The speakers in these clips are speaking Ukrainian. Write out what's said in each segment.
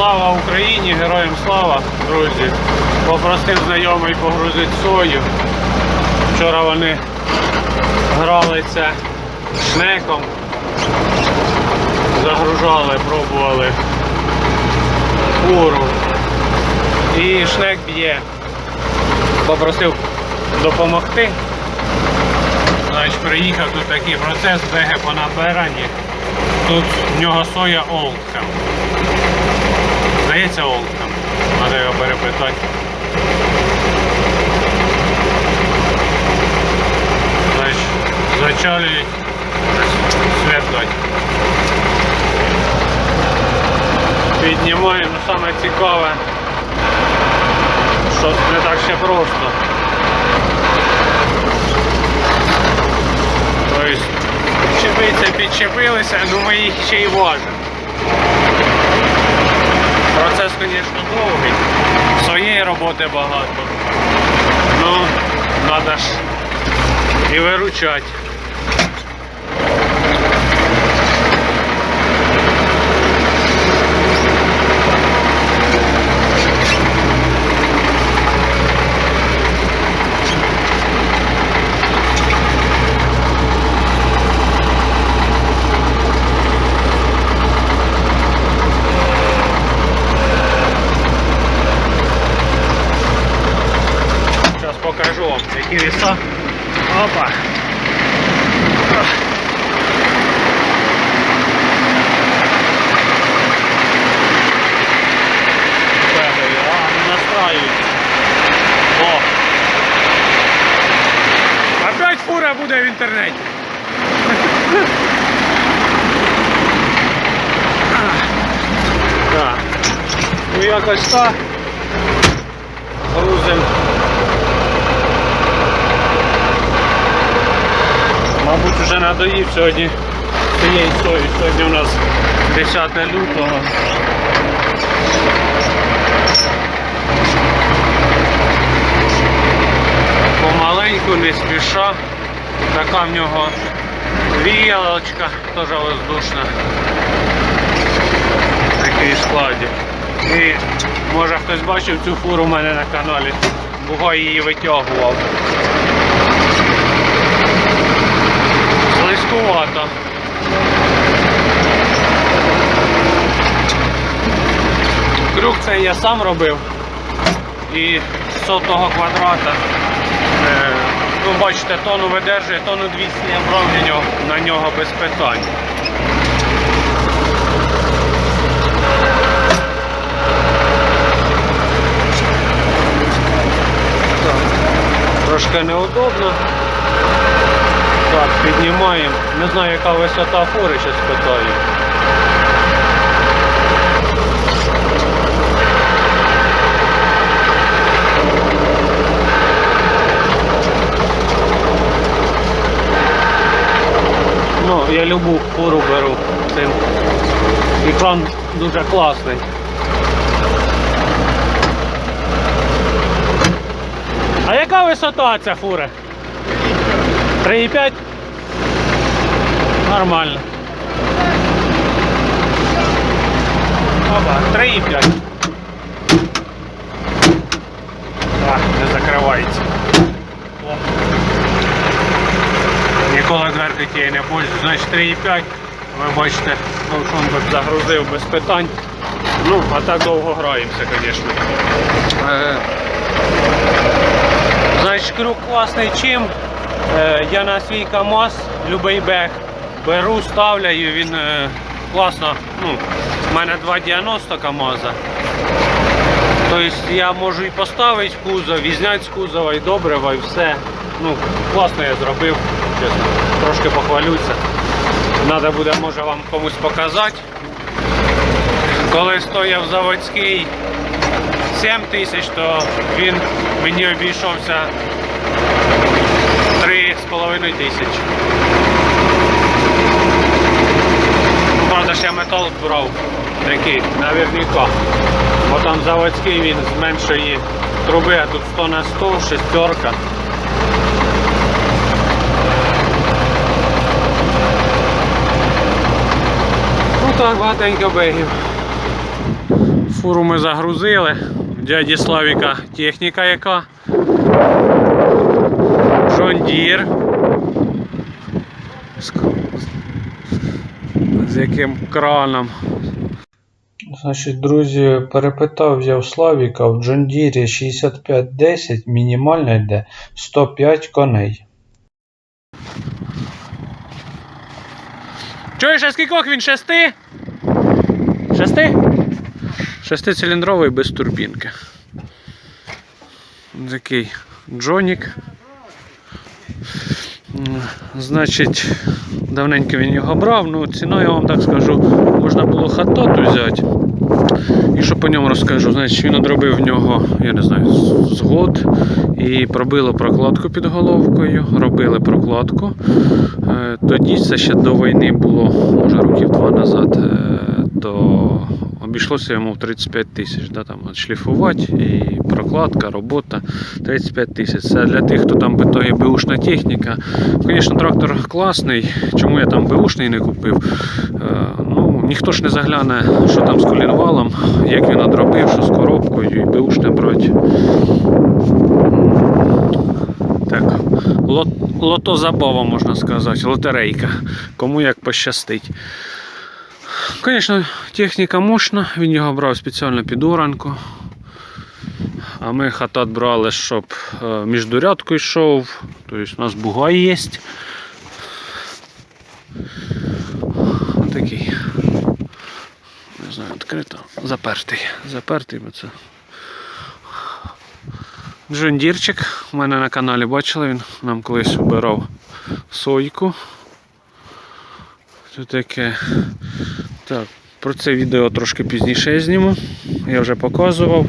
Слава Україні, героям слава, друзі. Попросив знайомий погрузити сою. Вчора вони гралися шнеком, загружали, пробували фуру. І шнек б'є. Попросив допомогти. Значить, приїхав тут такий процес БГ по набиранні. Тут в нього соя Олдхем. Здається Олдхем. Треба його перепитати. Зачалюють свет дать. Піднімаємо саме цікаве, що не так ще просто. Тобто підчепитися, підчепилися, ну ми їх ще й важимо. Звісно, довгий. Своєї роботи багато. Ну, треба ж і виручати. Вам, які веса. Опа. Фура буде в інтернеті. Ну якось так. Грузим. Мабуть, вже надоїв сьогодні цієї сої. Сьогодні у нас 10 лютого. Помаленьку, не спіша. Така в нього віялочка, теж воздушна. Такий складі. І може хтось бачив цю фуру у мене на каналі. Бугай її витягував. Слизькувато. Крюк цей я сам робив. І з сотого квадрата. Е, ну, бачите, тону видержує, тону 200 я брав на нього, без питань. Трошки неудобно. Так, піднімаємо. Не знаю, яка висота фури, зараз питаю. Ну, я любу фуру беру цим. Екран дуже класний. А яка висота ця фура? 3,5? Нормально. Опа, 3,5. А, не закривається. Ніколи дверки тієї не пользую. Значить 3,5. Ви бачите, ноушон загрузив без питань. Ну, а так довго граємося, звісно. Е, Значить, крюк класний чим. Е, я на свій КАМАЗ, любий бег, беру, ставляю, він е, класно. Ну, у мене 2,90 КАМАЗа. Тобто я можу і поставити кузов, і зняти з кузова, і добрива, і все. Ну, класно я зробив, чесно. Трошки похвалюся. Треба буде, може, вам комусь показати. Коли стояв заводський 7 тисяч, то він мені обійшовся 3,5 тисячі. Правда, ще метал брав такий, наверняка. Бо там заводський він з меншої труби, а тут 100 на 100, шестерка. Ну так, багатенько бегів. Фуру ми загрузили. Дяді Славіка техніка яка. Deere. З, яким краном. Значить, друзі, перепитав я в Славіка в Deere 6510 мінімально йде 105 коней. Чуєш, а скількох він шести? Шести? Шестициліндровий без турбінки. Такий джонік. Значить, давненько він його брав, ну ціною я вам так скажу, можна було хатоту взяти. І що по ньому розкажу? Значить, він одробив в нього, я не знаю, з- з і пробило прокладку під головкою, робили прокладку. Е, Тоді це ще до війни було, може років два назад, е, то обійшлося йому в 35 тисяч. Да, там, от шліфувати і прокладка, робота 35 тисяч. Це для тих, хто там питає беушна техніка. Звісно, трактор класний. Чому я там беушний не купив? Е, Ну, ніхто ж не загляне, що там з колінвалом, як він одробив, що з коробкою і беушне брати. Так, лот, лото забава, можна сказати, лотерейка. Кому як пощастить. Звісно, техніка мощна, він його брав спеціально під оранку. А ми хатат брали, щоб е, між дурядкою йшов. Тобто у нас бугай є. Отакий. Не знаю, відкрито. Запертий. Запертий, бо це. Джондірчик. У мене на каналі бачили, він нам колись обирав сойку. Це таке. Так, про це відео трошки пізніше зніму. Я вже показував.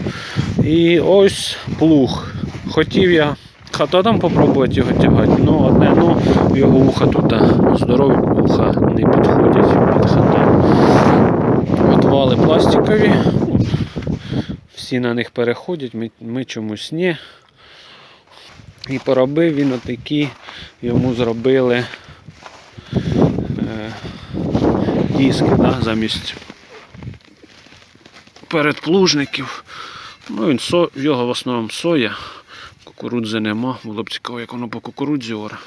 І ось плуг. Хотів я хататом попробувати його тягати, ну одне ну його вуха тут здорові вуха не підходять під хатом. От вали пластикові. Всі на них переходять, ми, ми чомусь ні. І поробив він отакі, йому зробили диски да, замість передплужників. Ну, він со, його в основному соя, кукурудзи нема, було б цікаво, як воно по кукурудзі оре.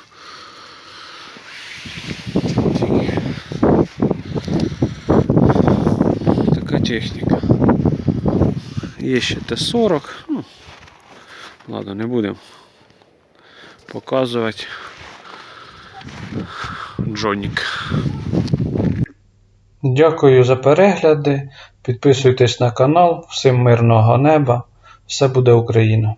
Така техніка. Є ще Т-40. Ну, ладно, не будемо показувати. Джонік. Дякую за перегляди. Підписуйтесь на канал. Всім мирного неба. Все буде Україна!